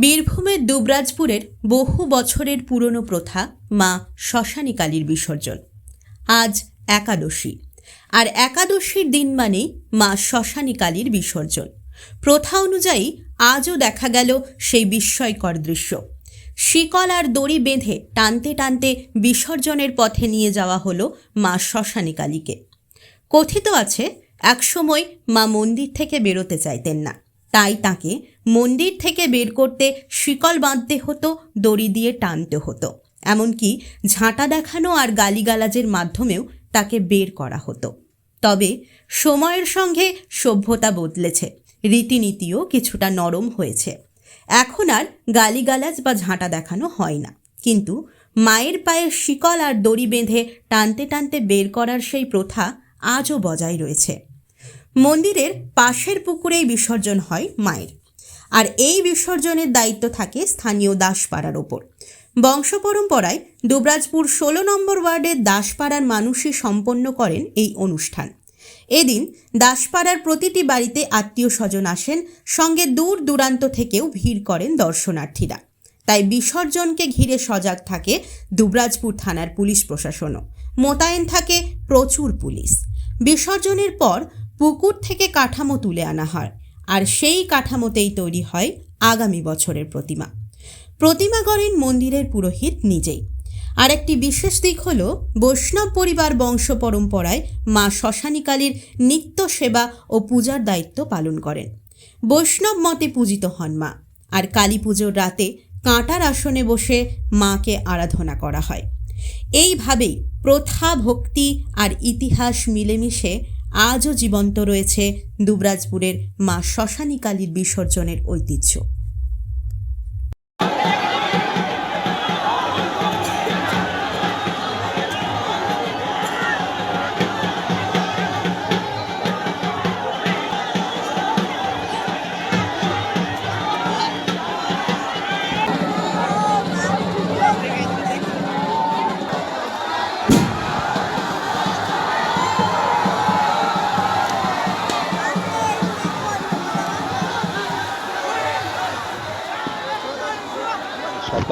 বীরভূমের দুবরাজপুরের বহু বছরের পুরনো প্রথা মা শ্মশানী কালীর বিসর্জন। আজ একাদশী। আর একাদশীর দিন মানেই মা শ্মশানী কালীর বিসর্জন। প্রথা অনুযায়ী আজও দেখা গেল সেই বিস্ময়কর দৃশ্য। শিকল আর দড়ি বেঁধে টানতে টানতে বিসর্জনের পথে নিয়ে যাওয়া হলো মা শ্মশানী কালীকে। কথিত আছে, একসময় মা মন্দির থেকে বেরোতে চাইতেন না। তাই তাকে মন্দির থেকে বের করতে শিকল বাঁধতে হতো, দড়ি দিয়ে টানতে হতো। এমনকি ঝাঁটা দেখানো আর গালিগালাজের মাধ্যমেও তাকে বের করা হতো। তবে সময়ের সঙ্গে সভ্যতা বদলেছে, রীতিনীতিও কিছুটা নরম হয়েছে। এখন আর গালিগালাজ বা ঝাঁটা দেখানো হয় না। কিন্তু মায়ের পায়ে শিকল আর দড়ি বেঁধে টানতে টানতে বের করার সেই প্রথা আজও বজায় রয়েছে। মন্দিরের পাশের পুকুরেই বিসর্জন হয় মায়ের। আর এই বিসর্জনের দায়িত্ব থাকে স্থানীয় দাসপাড়ার ওপর। বংশ পরম্পরায় দুবরাজপুর ষোলো নম্বর ওয়ার্ডের দাসপাড়ার মানুষই সম্পন্ন করেন এই অনুষ্ঠান। এদিন দাসপাড়ার প্রতিটি বাড়িতে আত্মীয় স্বজন আসেন, সঙ্গে দূর দূরান্ত থেকেও ভিড় করেন দর্শনার্থীরা। তাই বিসর্জনকে ঘিরে সজাগ থাকে দুবরাজপুর থানার পুলিশ প্রশাসনও। মোতায়েন থাকে প্রচুর পুলিশ। বিসর্জনের পর পুকুর থেকে কাঠামো তুলে আনা হয়। আর সেই কাঠামোতেই তৈরি হয় আগামী বছরের প্রতিমা। প্রতিমা গড়েন মন্দিরের পুরোহিত নিজেই। আর একটি বিশেষ দিক হল বৈষ্ণব পরিবার বংশ পরম্পরায় মা শ্মশানীকালীর নিত্য সেবা ও পূজার দায়িত্ব পালন করেন। বৈষ্ণব মতে পূজিত হন মা, আর কালী পুজোর রাতে কাঁটার আসনে বসে মাকে আরাধনা করা হয়। এইভাবেই প্রথা, ভক্তি আর ইতিহাস মিলেমিশে আজও জীবন্ত রয়েছে দুবরাজপুরের মা শ্মশানী কালীর বিসর্জনের ঐতিহ্য।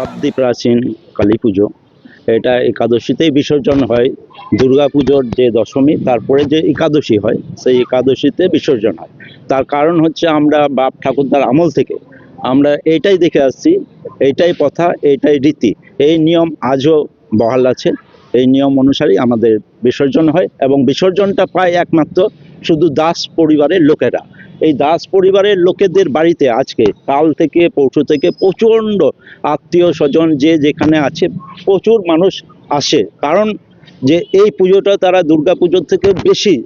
শতাব্দী প্রাচীন কালী পুজো। এটা একাদশীতেই বিসর্জন হয়। দুর্গা পুজোর যে দশমী, তারপরে যে একাদশী হয়, সেই একাদশীতে বিসর্জন হয়। তার কারণ হচ্ছে আমরা বাপ ঠাকুরদার আমল থেকে আমরা এটাই দেখে আসছি এটাই প্রথা এটাই রীতি। এই নিয়ম আজও বহাল আছে। এই নিয়ম অনুসারেই আমাদের বিসর্জন হয় এবং বিসর্জনটা পায় একমাত্র শুধু দাস পরিবারের লোকেরা। এই দাস পরিবারের লোকেদের বাড়িতে আজকে, কাল থেকে পরশু থেকে প্রচণ্ড আত্মীয় স্বজন যে যেখানে আছে, প্রচুর মানুষ আসে। কারণ যে এই পুজোটা তারা দুর্গা পুজোর থেকে বেশি,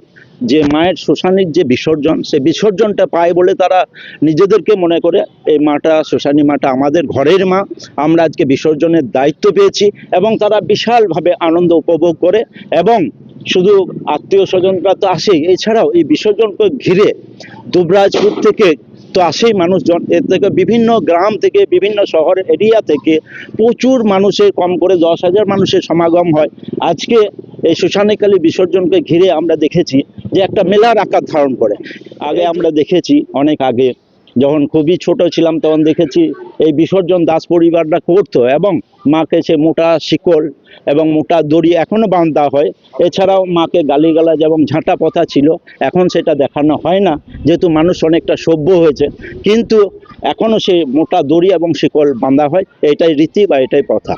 যে মায়ের শ্মশানিক যে বিসর্জন, সে বিসর্জনটা পায় বলে তারা নিজেদেরকে মনে করে, এই মাটা, শ্মশানী মাটা আমাদের ঘরের মা, আমরা আজকে বিসর্জনের দায়িত্ব পেয়েছি এবং তারা বিশালভাবে আনন্দ উপভোগ করে এবং শুধু আত্মীয় স্বজনরা তো আসেই। এছাড়াও এই বিসর্জনকে ঘিরে দুবরাজপুর থেকে তো আসেই মানুষজন। এর থেকে বিভিন্ন গ্রাম থেকে, বিভিন্ন শহর এরিয়া থেকে প্রচুর মানুষের, কম করে দশ হাজার মানুষের সমাগম হয়। আজকে এই শ্মশানিকালী বিসর্জনকে ঘিরে আমরা দেখেছি যে একটা মেলার আকার ধারণ করে। আগে আমরা দেখেছি অনেক আগে যখন খুবই ছোট ছিলাম, তখন দেখেছি এই বিসর্জন দাস পরিবাররা করতো এবং মাকে সে মোটা শিকল এবং মোটা দড়ি এখনও বাঁধা হয়। এছাড়াও মাকে গালিগালাজ এবং ঝাঁটা পথা ছিল। এখন সেটা দেখানো হয় না। যেহেতু মানুষ অনেকটা সভ্য হয়েছে, কিন্তু এখনও সে মোটা দড়ি এবং শিকল বাঁধা হয়। এটাই রীতি বা এটাই প্রথা।